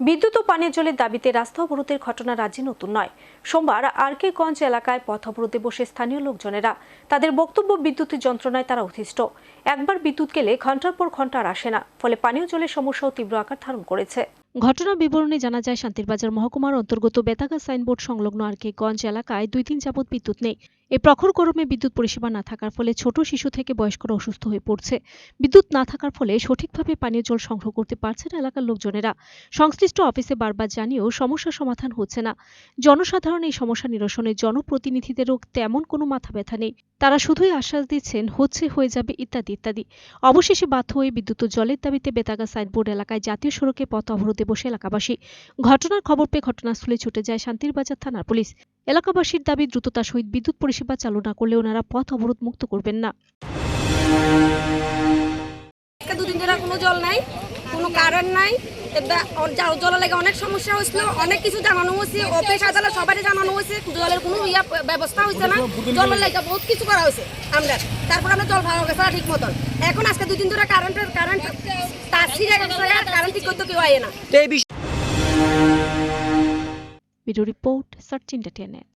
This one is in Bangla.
বিদ্যুৎ ও পানীয় জলের দাবিতে রাস্তা অবরোধের ঘটনা রাজ্যে নতুন নয়। সোমবার আরকেগঞ্জ এলাকায় পথ অবরোধে বসে স্থানীয় লোকজনেরা তাদের বক্তব্য বিদ্যুতের যন্ত্রণায় তারা অতিষ্ঠ। একবার বিদ্যুৎ গেলে ঘণ্টার পর ঘণ্টা আর আসে না, ফলে পানীয় জলের সমস্যাও তীব্র আকার ধারণ করেছে। ঘটনার বিবরণে জানা যায়, শান্তিরবাজার মহকুমার অন্তর্গত বেতাগা সাইনবোর্ড সংলগ্ন আরকেগঞ্জ এলাকায় দুই দিন যাবৎ বিদ্যুৎ নেই। এই প্রখর গরমে বিদ্যুৎ পরিষেবা না থাকার ফলে ছোট শিশু থেকে বয়স্করা অসুস্থ হয়ে পড়ছে। বিদ্যুৎ না থাকার ফলে সঠিকভাবে পানীয় জল সংগ্রহ করতে পারছে না এলাকার লোকজনেরা। সংশ্লিষ্ট অফিসে বারবার জানিয়েও সমস্যার সমাধান হচ্ছে না। জনসাধারণ এই সমস্যা নিরসনে জনপ্রতিনিধিদেরও তেমন কোনো মাথা ব্যথা নেই। তারা শুধুই আশ্বাস দিচ্ছেন, হচ্ছে, হয়ে যাবে ইত্যাদি ইত্যাদি। অবশেষে বাধ্য হয়ে বিদ্যুৎ ও জলের দাবিতে বেতাগা সাইনবোর্ড এলাকায় জাতীয় সড়কে পথ অবরোধে বসে এলাকাবাসী। ঘটনার খবর পেয়ে ঘটনাস্থলে ছুটে যায় শান্তিরবাজার থানার পুলিশ। এলাকাবাসীর দাবি দ্রুততার সহিত বিদ্যুৎ পরিষেবা চালু না করলে ওনারা পথ অবরোধ মুক্ত করবেন না। দুদিন ধরে কোনো জল নাই কোনো কারেন্ট নাই। জলের লাগে অনেক সমস্যা হয়েছিল অনেক কিছু জানানো হয়েছে অফিস আদালত সবারই জানানো হয়েছে জলের কোনো ইয়া ব্যবস্থা হয়েছে না। জলের লাগে বহুত কিছু করা হয়েছে আমরা। তারপর আমরা জল ভালো গেছে ঠিক মতন। এখন আজকে দুদিন ধরে কারেন্টের কারেন্ট তার কারেন্ট ঠিক করতে কেউ আয় না। Video report Sachin Datanet.